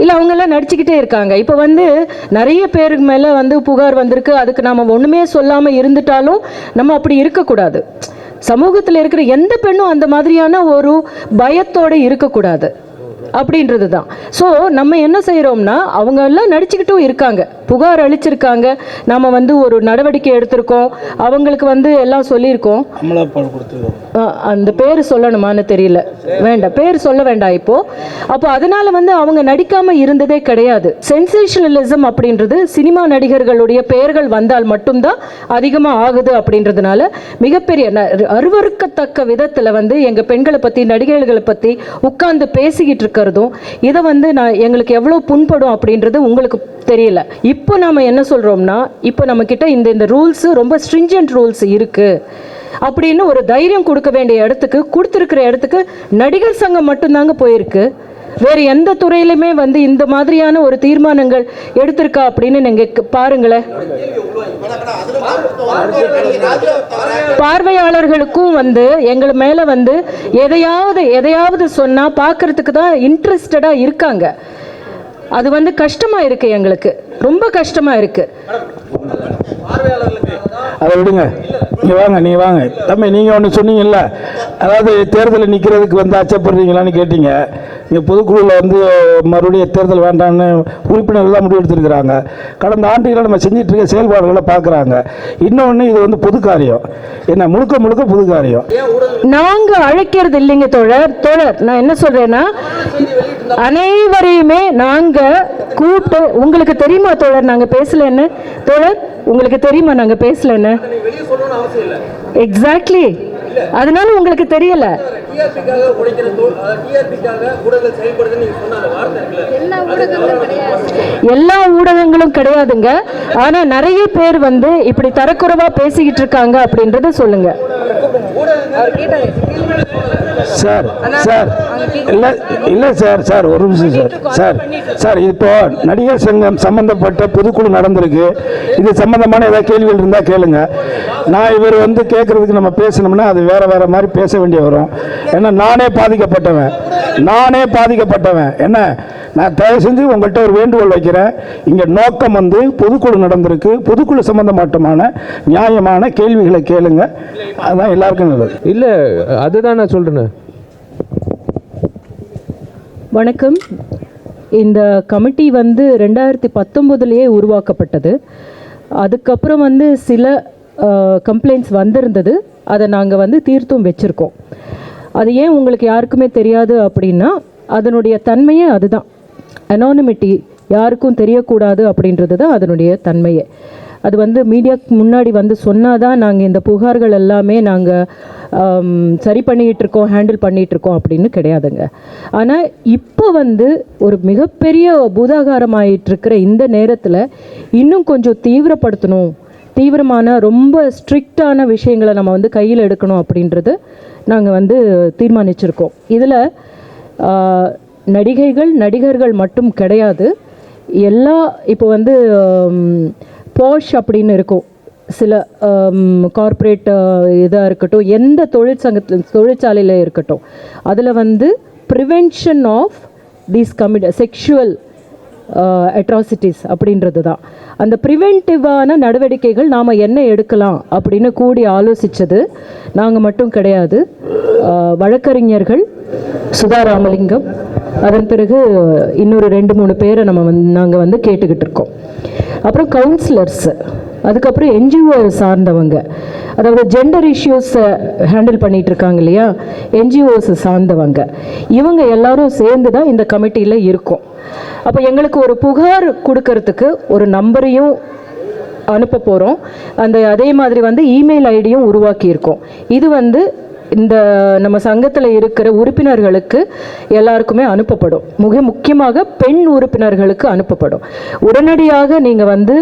இல்லை அவங்கெல்லாம் நடிச்சுக்கிட்டே இருக்காங்க. இப்போ வந்து நிறைய பேருக்கு மேலே வந்து புகார் வந்திருக்கு. அதுக்கு நாம ஒன்றுமே சொல்லாமல் இருந்துட்டாலும் நம்ம அப்படி இருக்கக்கூடாது. சமூகத்தில் இருக்கிற எந்த பெண்ணும் அந்த மாதிரியான ஒரு பயத்தோட இருக்கக்கூடாது. அப்படின்றது தான் ஸோ நம்ம என்ன செய்கிறோம்னா அவங்க எல்லாம் நடிச்சுக்கிட்டும் இருக்காங்க. புகார் அளிச்சிருக்காங்க. நாம வந்து ஒரு நடவடிக்கை எடுத்திருக்கோம். அவங்களுக்கு வந்து எல்லாம் சொல்லியிருக்கோம். அந்த பேர் சொல்லணுமான்னு தெரியல. வேண்டாம். பேர் சொல்ல வேண்டாம் இப்போ. அப்போ அதனால வந்து அவங்க நடிக்காம இருந்ததே கிடையாது. சென்சேஷனலிசம் அப்படின்றது சினிமா நடிகர்களுடைய பெயர்கள் வந்தால் மட்டும்தான் அதிகமாக ஆகுது அப்படின்றதுனால மிகப்பெரிய அருவருக்கத்தக்க விதத்தில் வந்து எங்கள் பெண்களை பற்றி நடிகர்களை பற்றி உட்கார்ந்து பேசிக்கிட்டு இருக்கிறதும் இதை வந்து நான் எங்களுக்கு எவ்வளோ புண்படும் அப்படின்றது உங்களுக்கு தெரியல. இப்போ நாம் என்ன சொல்கிறோம்னா இப்போ நம்மக்கிட்ட இந்த இந்த ரூல்ஸு ரொம்ப ஸ்ட்ரிஞ்சன்ட் ரூல்ஸ் இருக்குது அப்படின்னு ஒரு தைரியம் கொடுக்க வேண்டிய இடத்துக்கு கொடுத்துருக்கிற இடத்துக்கு நடிகர் சங்கம் மட்டும்தாங்க போயிருக்கு. வேறு எந்த துறையிலுமே வந்து இந்த மாதிரியான ஒரு தீர்மானங்கள் எடுத்திருக்கா அப்படின்னு நீங்கள் பாருங்களேன். பார்வையாளர்களுக்கும் வந்து எங்கள் மேலே வந்து எதையாவது எதையாவது சொன்னால் பார்க்கறதுக்கு தான் இன்ட்ரெஸ்டடாக இருக்காங்க. அது வந்து கஷ்டமாக இருக்குது எங்களுக்கு. ரொம்ப கஷ்டமாக இருக்குது அதை விடுங்க. நீ வாங்க நீங்கள் வாங்க. தம்பி நீங்கள் ஒன்று சொன்னீங்கல்ல அதாவது தேர்தலில் நிற்கிறதுக்கு வந்து அச்சப்படுறீங்களான்னு கேட்டீங்க. இங்கே பொதுக்குழுவில் வந்து மறுபடியும் தேர்தல் வேண்டாம்னு உறுப்பினர்கள் தான் முடிவெடுத்திருக்கிறாங்க கடந்த ஆண்டுகளை நம்ம செஞ்சிட்டு இருக்க செயல்பாடுகளை பார்க்குறாங்க. இன்னொன்று இது வந்து பொது காரியம். என்ன முழுக்க முழுக்க பொது காரியம். நாங்கள் அழைக்கிறது இல்லைங்க தோழர். தோழர் நான் என்ன சொல்கிறேன்னா அனைவரையுமே நாங்கள் கூப்பிட்டு உங்களுக்கு தெரியுமா தோழர் நாங்கள் பேசலன்னு தோழர் உங்களுக்கு தெரியுமா நாங்க பேசலன்னு? எக்ஸாக்ட்லி அதனால உங்களுக்கு தெரியல. எல்லா ஊடகங்களும் கிடையாதுங்க. ஆனா நிறைய பேர் வந்து இப்படி தரக்குறைவா பேசிக்கிட்டு இருக்காங்க அப்படின்றத சொல்லுங்க. Sir sir. இல்லை இல்லை சார் சார் ஒரு நிமிஷம் சார். சார் சார் இப்போ நடிகர் சங்கம் சம்மந்தப்பட்ட பொதுக்குழு நடந்திருக்கு. இது சம்மந்தமான ஏதாவது கேள்விகள் இருந்தால் கேளுங்க. நான் இவர் வந்து கேட்குறதுக்கு நம்ம பேசணும்னா அது வேறு வேறு மாதிரி பேச வேண்டிய வரும். ஏன்னா நானே பாதிக்கப்பட்டவன். நானே பாதிக்கப்பட்டவன். என்ன? நான் தயவு செஞ்சு உங்கள்கிட்ட ஒரு வேண்டுகோள் வைக்கிறேன். இங்கே நோக்கம் வந்து பொதுக்குழு நடந்திருக்கு. பொதுக்குழு சம்பந்தமாட்டமான நியாயமான கேள்விகளை கேளுங்க. அதுதான் எல்லாருக்கும் நல்லது. இல்லை அதுதான் நான் சொல்கிறேன் வணக்கம். இந்த கமிட்டி வந்து ரெண்டாயிரத்தி பத்தொம்போதுலேயே உருவாக்கப்பட்டது. அதுக்கப்புறம் வந்து சில கம்ப்ளைண்ட்ஸ் வந்திருந்தது. அதை நாங்கள் வந்து தீர்த்தும் வச்சுருக்கோம். அது ஏன் உங்களுக்கு யாருக்குமே தெரியாது அப்படின்னா அதனுடைய தன்மையே அதுதான். அனானிமிட்டி யாருக்கும் தெரியக்கூடாது அப்படின்றது தான் அதனுடைய தன்மையே. அது வந்து மீடியாக்கு முன்னாடி வந்து சொன்னால் தான் நாங்கள் இந்த புகார்கள் எல்லாமே நாங்கள் சரி பண்ணிகிட்ருக்கோம் இருக்கோம் ஹேண்டில் பண்ணிகிட்டு இருக்கோம் அப்படின்னு கிடையாதுங்க. ஆனால் இப்போ வந்து ஒரு மிகப்பெரிய பூதாகாரமாயிட்டிருக்கிற இந்த நேரத்தில் இன்னும் கொஞ்சம் தீவிரப்படுத்தணும். தீவிரமான ரொம்ப ஸ்ட்ரிக்டான விஷயங்களை நம்ம வந்து கையில் எடுக்கணும் அப்படின்றது நாங்கள் வந்து தீர்மானிச்சிருக்கோம். இதில் நடிகைகள் நடிகர்கள் மட்டும் கிடையாது. எல்லா இப்போ வந்து போஷ் அப்படின்னு இருக்கும். சில கார்ப்பரேட் இதாக இருக்கட்டும் எந்த தொழிற்சங்கத்தில் தொழிற்சாலையில் இருக்கட்டும். அதில் வந்து prevention of these commit sexual atrocities அப்படின்றது தான் அந்த ப்ரிவென்டிவான நடவடிக்கைகள் நாம் என்ன எடுக்கலாம் அப்படின்னு கூடி ஆலோசித்தது நாங்கள் மட்டும் கிடையாது. வழக்கறிஞர்கள் சுதா ராமலிங்கம் அதன் பிறகு இன்னொரு ரெண்டு மூணு பேரை நம்ம வந்து நாங்கள் வந்து கேட்டுக்கிட்டு இருக்கோம். அப்புறம் கவுன்சிலர்ஸு அதுக்கப்புறம் என்ஜிஓ சார்ந்தவங்க. அதாவது ஜெண்டர் இஷ்யூஸை ஹேண்டில் பண்ணிகிட்ருக்காங்க இருக்காங்க இல்லையா? என்ஜிஓஸை சார்ந்தவங்க. இவங்க எல்லாரும் சேர்ந்து தான் இந்த கமிட்டியில் இருக்கும். அப்போ எங்களுக்கு ஒரு புகார் கொடுக்கறதுக்கு ஒரு நம்பரையும் அனுப்ப போகிறோம் அந்த அதே மாதிரி வந்து இமெயில் ஐடியும் உருவாக்கியிருக்கோம். இது வந்து இந்த நம்ம சங்கத்தில் இருக்கிற உறுப்பினர்களுக்கு எல்லாருக்குமே அனுப்பப்படும். மிக முக்கியமாக பெண் உறுப்பினர்களுக்கு அனுப்பப்படும். உடனடியாக நீங்கள் வந்து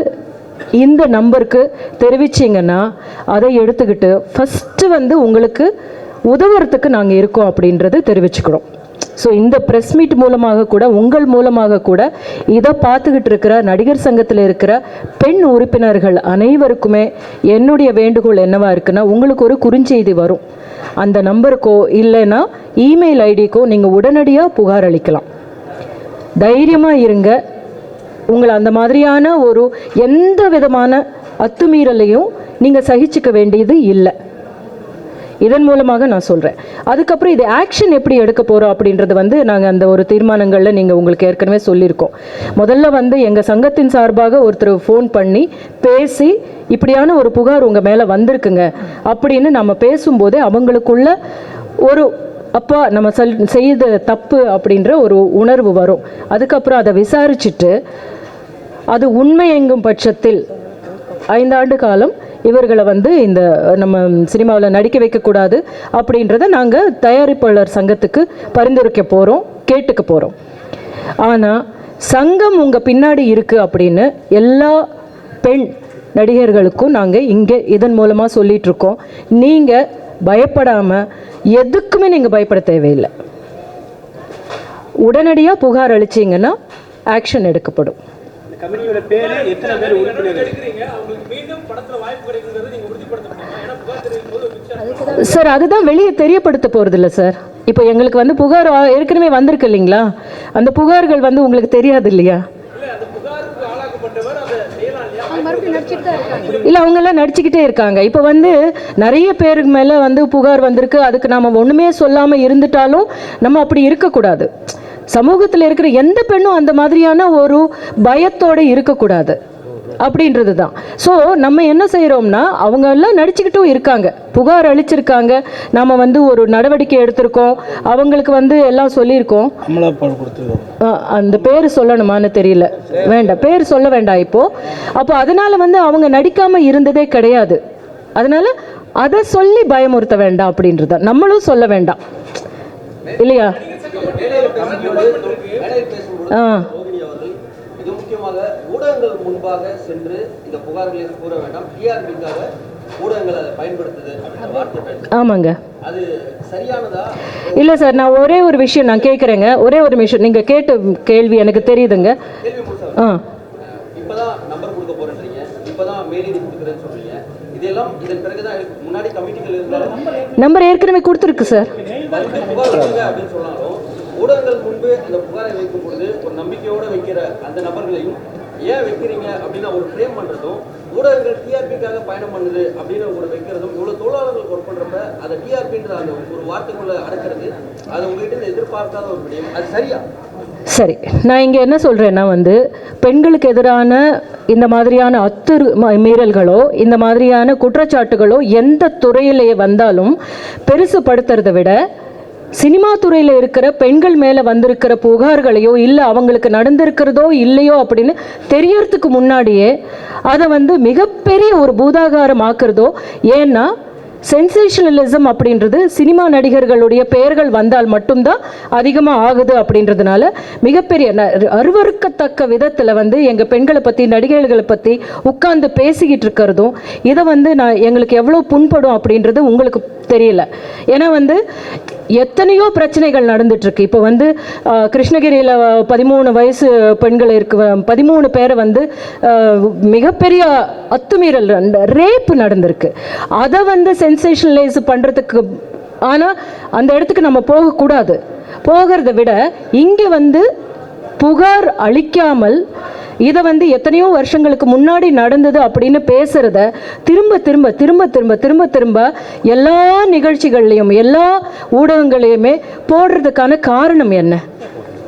இந்த நம்பருக்கு தெரிவிச்சிங்கன்னா அதை எடுத்துக்கிட்டு ஃபஸ்ட்டு வந்து உங்களுக்கு உதவுறதுக்கு நாங்கள் இருக்கோம் அப்படின்றது தெரிவிச்சுக்கிறோம். ஸோ இந்த ப்ரெஸ் மீட் மூலமாக கூட உங்கள் மூலமாக கூட இதை பார்த்துக்கிட்டு இருக்கிற நடிகர் சங்கத்தில் இருக்கிற பெண் உறுப்பினர்கள் அனைவருக்குமே என்னுடைய வேண்டுகோள் என்னவாக இருக்குன்னா உங்களுக்கு ஒரு குறுஞ்செய்தி வரும். அந்த நம்பருக்கோ இல்லைன்னா இமெயில் ஐடிக்கோ நீங்கள் உடனடியாக புகார் அளிக்கலாம். தைரியமாக இருங்க. உங்களை அந்த மாதிரியான ஒரு எந்த விதமான அத்துமீறலையும் நீங்கள் சகிச்சுக்க வேண்டியது இல்லை. இதன் மூலமாக நான் சொல்கிறேன் அதுக்கப்புறம் இது ஆக்ஷன் எப்படி எடுக்க போகிறோம் அப்படின்றது வந்து நாங்கள் அந்த ஒரு தீர்மானங்களில் நீங்கள் உங்களுக்கு ஏற்கனவே சொல்லியிருக்கோம். முதல்ல வந்து எங்கள் சங்கத்தின் சார்பாக ஒருத்தர் ஃபோன் பண்ணி பேசி இப்படியான ஒரு புகார் உங்கள் மேலே வந்திருக்குங்க அப்படின்னு நம்ம பேசும்போதே அவங்களுக்குள்ள ஒரு அப்பா நம்ம செல் செய்த தப்பு அப்படின்ற ஒரு உணர்வு வரும். அதுக்கப்புறம் அதை விசாரிச்சுட்டு அது உண்மை எங்கும் பட்சத்தில் ஐந்தாண்டு காலம் இவர்களை வந்து இந்த நம்ம சினிமாவில் நடிக்க வைக்கக்கூடாது அப்படின்றத நாங்கள் தயாரிப்பாளர் சங்கத்துக்கு பரிந்துரைக்க போகிறோம் கேட்டுக்க போகிறோம் ஆனால் சங்கம் உங்கள் பின்னாடி இருக்குது அப்படின்னு எல்லா பெண் நடிகர்களுக்கும் நாங்கள் இங்கே இதன் மூலமாக சொல்லிகிட்ருக்கோம் நீங்கள் பயப்படாமல் எதுக்குமே நீங்கள் பயப்பட தேவையில்லை. உடனடியாக புகார் அளிச்சிங்கன்னா ஆக்ஷன் எடுக்கப்படும். இந்த கமிட்டியோட பேரு எத்தனை பேர் உறுப்பினர் சார் அதுதான் வெளியே தெரியப்படுத்த போகிறது இல்லை சார். இப்போ எங்களுக்கு வந்து புகார் ஏற்கனவே வந்திருக்கு இல்லைங்களா? அந்த புகார்கள் வந்து உங்களுக்கு தெரியாது இல்லையா? இல்லை அவங்கெல்லாம் நடிச்சுக்கிட்டே இருக்காங்க. இப்போ வந்து நிறைய பேருக்கு மேலே வந்து புகார் வந்திருக்கு. அதுக்கு நாம ஒன்றுமே சொல்லாமல் இருந்துட்டாலும் நம்ம அப்படி இருக்கக்கூடாது. சமூகத்தில் இருக்கிற எந்த பெண்ணும் அந்த மாதிரியான ஒரு பயத்தோடு இருக்கக்கூடாது. அப்படின்றது தான் ஸோ நம்ம என்ன செய்கிறோம்னா அவங்க எல்லாம் நடிச்சுக்கிட்டும் இருக்காங்க. புகார் அளிச்சிருக்காங்க. நாம் வந்து ஒரு நடவடிக்கை எடுத்திருக்கோம். அவங்களுக்கு வந்து எல்லாம் சொல்லியிருக்கோம். அந்த பேர் சொல்லணுமான்னு தெரியல. வேண்டாம். பேர் சொல்ல வேண்டாம் இப்போ. அப்போ அதனால வந்து அவங்க நடிக்காம இருந்ததே கிடையாது. அதனால அதை சொல்லி பயமுறுத்த வேண்டாம் அப்படின்றத நம்மளும் சொல்ல வேண்டாம். இல்லையா? ஆ. ரோகிணி அவர்கள் மிக முக்கியமாக ஊடகங்கள் முன்பாக சென்று இந்த புகார்களை கூற வேண்டாம் டிஆர்பிக்காக ஊடகங்கள் அதை பயன்படுத்துது அப்படின்ற வார்த்தை பயன்படுத்து ஆமாங்க. அது சரியானதா இல்லை சார் நான் ஒரே ஒரு விஷயம் நான் கேட்குறேங்க ஒரே ஒரு விஷயம். நீங்கள் கேட்ட கேள்வி எனக்கு தெரியுதுங்க. ஆ. இப்பதான் நம்பர் கொடுக்க போறேன்றீங்க இப்பதான் மெயில் கொடுக்குறேன்னு சொல்றீங்க இதெல்லாம் இதன் பிறகுதான் முன்னாடி கமிட்டிகள் இருந்தாலும் நம்பர் ஏற்கனவே கொடுத்துருக்கு சார். அப்படின்னு சொன்னாலும் ஊடகங்கள் முன்பு அந்த புகாரை வைக்கும் பொழுது ஒரு நம்பிக்கையோட வைக்கிற அந்த நபர்களையும் ஏன் வைக்கிறீங்க அப்படின்னு ஒரு ஃப்ரேம் பண்றதும் ஊடகங்கள் டிஆர்பிக்காக பயணம் பண்ணுது அப்படின்னு ஒரு வைக்கிறதும் இவ்வளவு தொழிலாளர்கள் ஒர்க் பண்றப்ப அந்த டிஆர்பின்ற அந்த ஒரு வார்த்தைக்குள்ள அடக்கிறது அது உங்ககிட்ட எதிர்பார்க்காத ஒரு விடயம். அது சரியா? சரி. நான் இங்கே என்ன சொல்கிறேன்னா வந்து பெண்களுக்கு எதிரான இந்த மாதிரியான அத்துரு மீறல்களோ இந்த மாதிரியான குற்றச்சாட்டுகளோ எந்த துறையிலேயே வந்தாலும் பெருசுப்படுத்துறதை விட சினிமா துறையில் இருக்கிற பெண்கள் மேலே வந்திருக்கிற புகார்களையோ இல்லை அவங்களுக்கு நடந்திருக்கிறதோ இல்லையோ அப்படின்னு தெரியறதுக்கு முன்னாடியே அதை வந்து மிகப்பெரிய ஒரு பூதாகாரம் ஆக்குறதோ ஏன்னா சென்சேஷனலிசம் அப்படின்றது சினிமா நடிகர்களுடைய பெயர்கள் வந்தால் மட்டும்தான் அதிகமாக ஆகுது அப்படின்றதுனால மிகப்பெரிய அருவறுக்கத்தக்க அருவருக்கத்தக்க விதத்தில் வந்து எங்கள் பெண்களை பற்றி நடிகர்களை பற்றி உட்கார்ந்து பேசிக்கிட்டு இருக்கிறதும் இதை வந்து நான் எங்களுக்கு எவ்வளோ புண்படும் அப்படின்றது உங்களுக்கு தெரியல. ஏன்னா வந்து எத்தனையோ பிரச்சனைகள் நடந்துட்டுருக்கு. இப்போ வந்து கிருஷ்ணகிரியில் பதிமூணு வயசு பெண்கள் இருக்கு பதிமூணு பேரை வந்து மிகப்பெரிய அத்துமீறல் ரேப் நடந்திருக்கு. அதை வந்து சென்சேஷனலைஸ் பண்ணுறதுக்கு ஆனால் அந்த இடத்துக்கு நம்ம போகக்கூடாது. போகிறத விட இங்கே வந்து புகார் அளிக்காமல் இதை வந்து எத்தனையோ வருஷங்களுக்கு முன்னாடி நடந்தது அப்படின்னு பேசுகிறத திரும்ப திரும்ப திரும்ப திரும்ப திரும்ப திரும்ப எல்லா நிகழ்ச்சிகள்லையும் எல்லா ஊடகங்களையுமே போடுறதுக்கான காரணம் என்ன?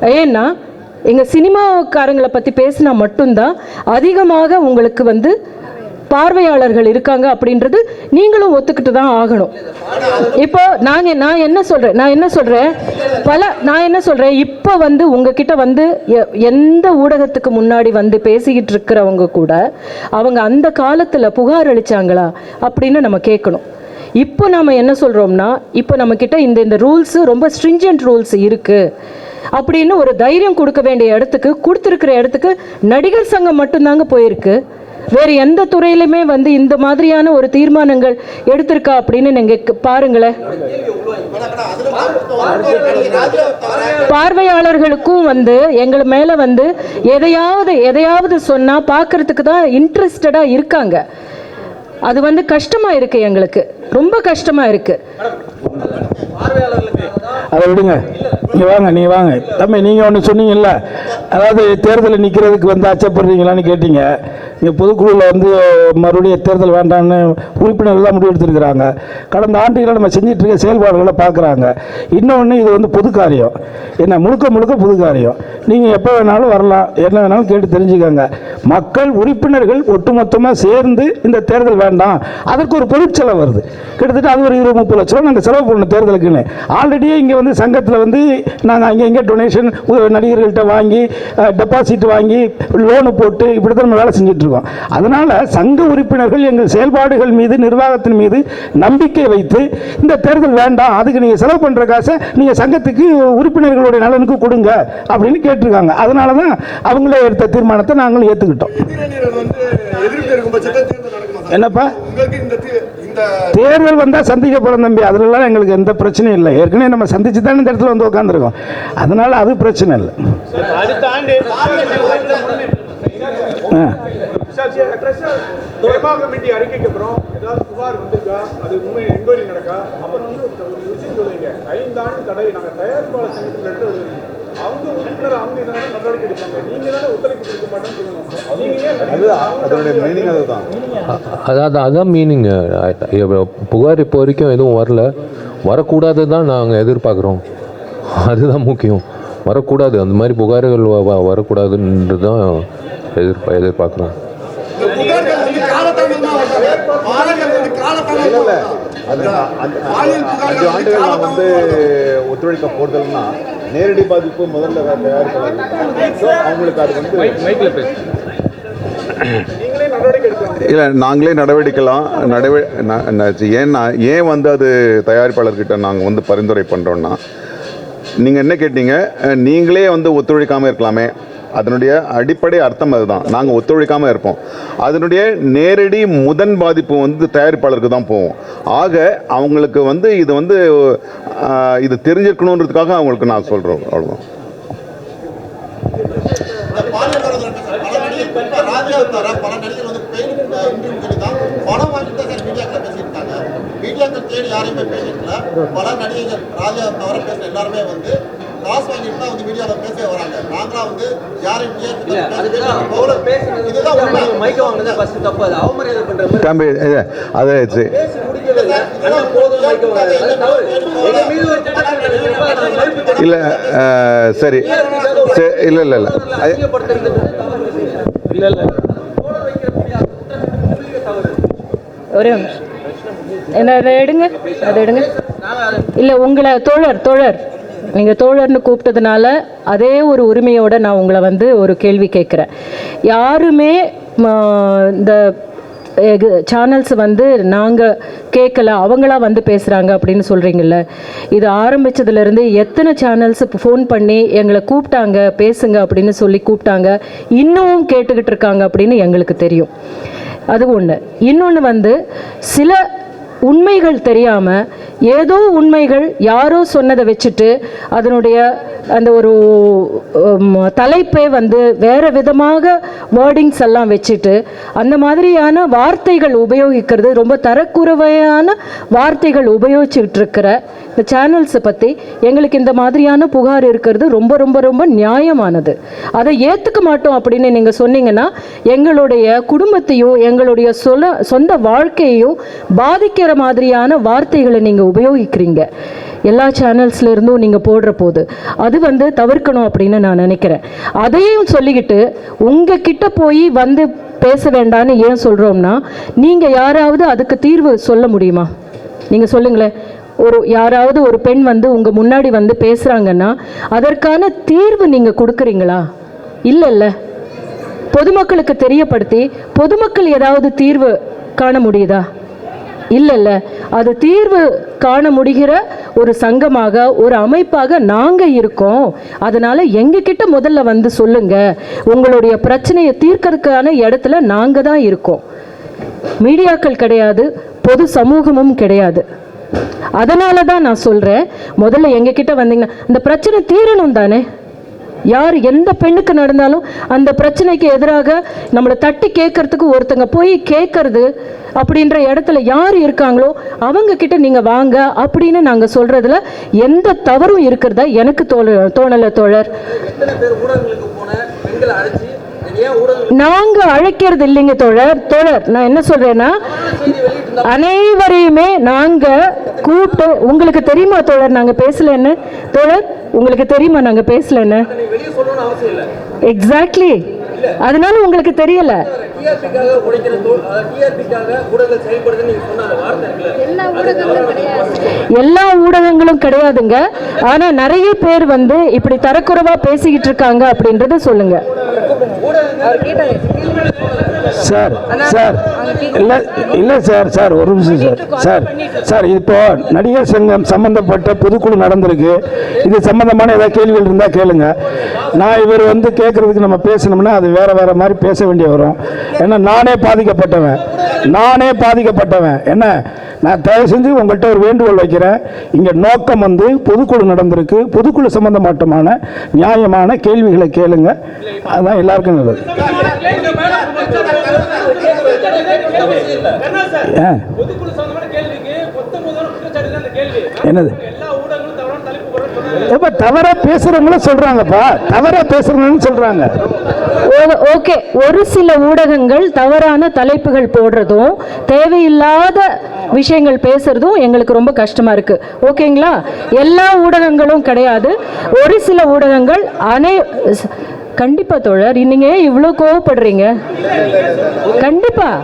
ஏன்னா எங்கள் சினிமாக்காரங்களை பற்றி பேசினா மட்டும்தான் அதிகமாக உங்களுக்கு வந்து பார்வையாளர்கள் இருக்காங்க அப்படின்றது நீங்களும் ஒத்துக்கிட்டு தான் ஆகணும். இப்போ நாங்கள் நான் என்ன சொல்கிறேன் நான் என்ன சொல்கிறேன் பல நான் என்ன சொல்கிறேன் இப்போ வந்து உங்ககிட்ட வந்து எ- எந்த ஊடகத்துக்கு முன்னாடி வந்து பேசிக்கிட்டு இருக்கிறவங்க கூட அவங்க அந்த காலத்தில் புகார் அளிச்சாங்களா அப்படின்னு நம்ம கேட்கணும். இப்போ நம்ம என்ன சொல்கிறோம்னா இப்போ நம்மக்கிட்ட இந்த இந்த ரூல்ஸு ரொம்ப ஸ்ட்ரிஞ்சன்ட் ரூல்ஸ் இருக்குது அப்படின்னு ஒரு தைரியம் கொடுக்க வேண்டிய இடத்துக்கு கொடுத்துருக்கிற இடத்துக்கு நடிகர் சங்கம் மட்டும்தாங்க போயிருக்கு. வேறு எந்த துறையிலுமே வந்து இந்த மாதிரியான ஒரு தீர்மானங்கள் எடுத்திருக்கா அப்படின்னு நீங்கள் பாருங்களேன். பார்வையாளர்களுக்கும் வந்து எங்கள் மேலே வந்து எதையாவது எதையாவது சொன்னால் பார்க்கறதுக்கு தான் இன்ட்ரெஸ்டடாக இருக்காங்க. அது வந்து கஷ்டமாக இருக்குது எங்களுக்கு. ரொம்ப கஷ்டமாக இருக்குது அதை விடுங்க. நீ வாங்க நீ வாங்க. தம்பி நீங்கள் ஒன்று சொன்னீங்கல்ல? அதாவது தேர்தலில் நிற்கிறதுக்கு வந்து அச்சப்படுறீங்களான்னு கேட்டீங்க. இங்கே பொதுக்குழுவில் வந்து மறுபடியும் தேர்தல் வேண்டாம்னு உறுப்பினர்கள் தான் முடிவெடுத்திருக்கிறாங்க கடந்த ஆண்டுகளில் நம்ம செஞ்சிட்டு இருக்க செயல்பாடுகளை பார்க்குறாங்க. இன்னொன்று இது வந்து பொது காரியம். என்ன முழுக்க முழுக்க பொது காரியம். நீங்கள் எப்போ வேணாலும் வரலாம். என்ன வேணாலும் கேட்டு தெரிஞ்சுக்கோங்க. மக்கள் உறுப்பினர்கள் ஒட்டுமொத்தமாக சேர்ந்து இந்த தேர்தல் வேண்டாம். அதற்கு ஒரு பொருட்செலவு வருது. கிட்டத்தட்ட அது ஒரு இருபது முப்பது லட்ச ரூபா நாங்கள் செலவு பண்ணணும் தேர்தலுக்குன்னு. ஆல்ரெடியே இங்கே வந்து சங்கத்தில் வந்து நாங்கள் அங்கே இங்கே டொனேஷன் நடிகர்கள்ட்ட வாங்கி டெபாசிட் வாங்கி லோனு போட்டு இப்படி தான் நம்ம வேலை செஞ்சுட்டு இருக்கோம் அதனால் சங்க உறுப்பினர்கள் எங்கள் செயல்பாடுகள் மீது நிர்வாகத்தின் மீது நம்பிக்கை வைத்து இந்த தேர்தல் வேண்டாம் அதுக்கு நீங்கள் செலவு பண்ணுற காசை நீங்கள் சங்கத்துக்கு உறுப்பினர்களுடைய நலனுக்கு கொடுங்க அப்படின்னு கேட்டிருக்காங்க. அதனால தான் அவங்களே எடுத்த தீர்மானத்தை நாங்களும் ஏற்றுக்கிட்டோம் என்னப்பா? தேர்தல் வந்தால் சந்திக்க தம்பி. அதுலலாம் எங்களுக்கு எந்த பிரச்சனையும் இல்லை. ஏற்கனவே நம்ம சந்திச்சு தான் இந்த இடத்துல வந்து உட்காந்துருக்கோம் அதனால அது பிரச்சனை இல்லை. அதான் அதான் மீனிங்கு புகார் இப்போ வரைக்கும் எதுவும் வரல. வரக்கூடாது தான் நாங்கள் எதிர்பார்க்குறோம். அதுதான் முக்கியம். வரக்கூடாது. அந்த மாதிரி புகார்கள் வரக்கூடாதுன்றது தான் எதிர்பா எதிர்பார்க்குறோம் அஞ்சு வந்து ஆண்டுகள் நான் வந்து ஒத்துழைக்க போறதுன்னா நேரடி பாதிப்பு முதல்ல அவங்களுக்கு அது வந்து நீங்களே நடவடிக்கை எடுக்கலாம் இல்லை நாங்களே நடவடிக்கலாம். நடவ ந- ந- ஏன்னா ஏன் வந்து அது தயாரிப்பாளர்கிட்ட நாங்கள் வந்து பரிந்துரை பண்ணுறோன்னா நீங்கள் என்ன கேட்டீங்க? நீங்களே வந்து ஒத்துழைக்காமல் இருக்கலாமே. அதனுடைய அடிப்படை அர்த்தம் அதுதான். நாங்கள் ஒத்துழைக்காமல் இருப்போம். அதனுடைய நேரடி முதன் பாதிப்பு வந்து தயாரிப்பாளருக்கு தான் போவோம் ஆக அவங்களுக்கு வந்து இது வந்து இது தெரிஞ்சிருக்கணுன்றதுக்காக அவங்களுக்கு நான் சொல்கிறோம் அவ்வளோதான் மீடியாக்கள் தேடி யாரையுமே பேசிக்கல பல நடிகர்கள் ராஜா தவிர பேசுற எல்லாருமே வந்து காசு வாங்கிட்டு தான் வந்து மீடியாவில் பேச வராங்க. நாங்களா வந்து யாரையும் இல்ல அது சரி. இல்லை. இல்லை சரி. இல்லை ஒரே என்ன அதை எடுங்க. அதை எடுங்க. இல்லை உங்களை தோழர் தோழர். நீங்கள் தோழர்னு கூப்பிட்டதுனால அதே ஒரு உரிமையோட நான் உங்களை வந்து ஒரு கேள்வி கேட்குறேன். யாருமே இந்த சேனல்ஸ் வந்து நாங்கள் கேட்கல அவங்களா வந்து பேசுகிறாங்க அப்படின்னு சொல்கிறீங்கல்ல இது ஆரம்பித்ததுலேருந்து எத்தனை சேனல்ஸ் ஃபோன் பண்ணி எங்களை கூப்பிட்டாங்க பேசுங்க அப்படின்னு சொல்லி கூப்பிட்டாங்க இன்னும் கேட்டுக்கிட்டு இருக்காங்க அப்படின்னு எங்களுக்கு தெரியும். அது ஒன்று இன்னொன்று வந்து சில உண்மைகள் தெரியாமல் ஏதோ உண்மைகள் யாரோ சொன்னதை வச்சுட்டு அதனுடைய அந்த ஒரு தலைப்பை தலைப்பே வந்து வேறு விதமாக வேர்டிங்ஸ் எல்லாம் வச்சுட்டு அந்த மாதிரியான வார்த்தைகள் உபயோகிக்கிறது ரொம்ப தரக்குறைவையான வார்த்தைகள் உபயோகிச்சுட்டு இருக்கிற சேனல்ஸை பற்றி எங்களுக்கு இந்த மாதிரியான புகார் இருக்கிறது ரொம்ப ரொம்ப ரொம்ப நியாயமானது. அதை ஏற்றுக்க மாட்டோம் அப்படின்னு நீங்கள் சொன்னீங்கன்னா எங்களுடைய குடும்பத்தையும் எங்களுடைய சொல சொந்த வாழ்க்கையையும் பாதிக்கிற மாதிரியான வார்த்தைகளை நீங்கள் உபயோகிக்கிறீங்க. எல்லா சேனல்ஸ்ல இருந்தும் நீங்கள் போடுற போது அது வந்து தவிர்க்கணும் அப்படின்னு நான் நினைக்கிறேன். அதையும் சொல்லிக்கிட்டு உங்ககிட்ட போய் வந்து பேச வேண்டாம்னு ஏன் சொல்கிறோம்னா நீங்கள் யாராவது அதுக்கு தீர்வு சொல்ல முடியுமா? நீங்கள் சொல்லுங்களேன். ஒரு யாராவது ஒரு பெண் வந்து உங்கள் முன்னாடி வந்து பேசுகிறாங்கன்னா அதற்கான தீர்வு நீங்கள் கொடுக்குறீங்களா? இல்லைல்ல. பொதுமக்களுக்கு தெரியப்படுத்தி பொதுமக்கள் ஏதாவது தீர்வு காண முடியுதா? இல்லைல்ல. அது தீர்வு காண முடிகிற ஒரு சங்கமாக ஒரு அமைப்பாக நாங்கள் இருக்கோம். அதனால எங்ககிட்ட முதல்ல வந்து சொல்லுங்கள் உங்களுடைய பிரச்சனையை தீர்க்கறதுக்கான இடத்துல நாங்கள் தான் இருக்கோம். மீடியாக்கள் கிடையாது பொது சமூகமும் கிடையாது. அதனால தான் நான் சொல்கிறேன் முதல்ல எங்ககிட்ட வந்தீங்கன்னா இந்த பிரச்சனை தீரணும் தானே? யார் எந்த பெண்ணுக்கு நடந்தாலும் அந்த பிரச்சனைக்கு எதிராக நம்மளை தட்டி கேட்கறதுக்கு ஒருத்தங்க போய் கேட்கறது அப்படின்ற இடத்துல யார் இருக்காங்களோ அவங்க கிட்ட நீங்கள் வாங்க அப்படின்னு நாங்கள் சொல்றதுல எந்த தவறும் இருக்கிறதா எனக்கு தோண தோணலை தோழர். நாங்க அழைக்கிறது இல்லைங்க தோழர். தோழர் நான் என்ன சொல்றேன்னா அனைவரையுமே நாங்க கூப்பிட்டு உங்களுக்கு தெரியுமா தோழர் நாங்க பேசலன்னு? தோழர் உங்களுக்கு தெரியுமா நாங்க பேசலன்னு? என்ன எக்ஸாக்ட்லி அதனால உங்களுக்கு தெரியல. எல்லா ஊடகங்களும் கிடையாதுங்க. ஆனா நிறைய பேர் வந்து இப்படி தரக்குறைவா பேசிக்கிட்டு இருக்காங்க அப்படின்றத சொல்லுங்க. சார் சார் இல்லை இல்லை சார் சார் ஒரு நிமிஷம் சார். சார் சார் இப்போ நடிகர் சங்கம் சம்பந்தப்பட்ட பொதுக்குழு நடந்திருக்கு. இது சம்பந்தமான ஏதாவது கேள்விகள் இருந்தால் கேளுங்க. நான் இவர் வந்து கேட்குறதுக்கு நம்ம பேசணும்னா அது வேற வேற மாதிரி பேச வேண்டிய வரும். ஏன்னா நானே பாதிக்கப்பட்டவன். நானே பாதிக்கப்பட்டவன். என்ன நான் தயவு செஞ்சு உங்கள்கிட்ட ஒரு வேண்டுகோள் வைக்கிறேன். இங்கே நோக்கம் வந்து பொதுக்குழு நடந்திருக்கு. பொதுக்குழு சம்பந்தமாட்டமான நியாயமான கேள்விகளை கேளுங்க. அதுதான் எல்லாருக்கும் நல்லது. என்னது? எப்ப தவற பேசுறவங்களும் சொல்றாங்கப்பா. தவற பேசுறவங்களும் சொல்றாங்க. ஓகே ஒரு சில ஊடகங்கள் தவறான தலைப்புகள் போடுறதும் தேவையில்லாத விஷயங்கள் பேசுறதும் எங்களுக்கு ரொம்ப கஷ்டமா இருக்கு. ஓகேங்களா எல்லா ஊடகங்களும் கிடையாது. ஒரு சில ஊடகங்கள் அனை கண்டிப்பா தோழர் நீங்க ஏன் இவ்வளோ கோவப்படுறீங்க? கண்டிப்பா.